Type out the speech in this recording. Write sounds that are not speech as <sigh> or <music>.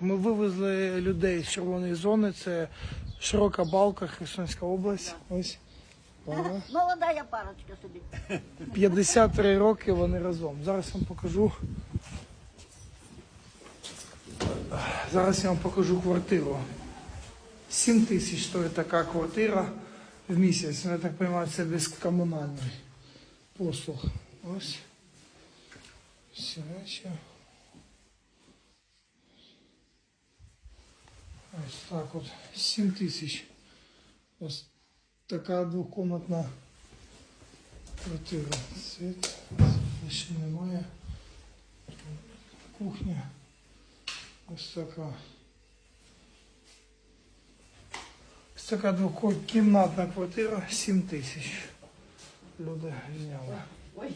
Ми вивезли людей з червоної зони. Це широка балка, Херсонська область. Ось. <laughs> Молода я парочка собі. 53 роки вони разом. Зараз вам покажу. Зараз я вам покажу квартиру. 7 тисяч стоїть така квартира в місяць. Я так розумію, це без комунальної послуг. Ось. Всі Ось так от. 7 тисяч. Ось така двокомнатна квартира. Світ. Ще немає. Кухня. Ось така. Ось така двокімнатна квартира, 7 тисяч. Люди зняли. Ой.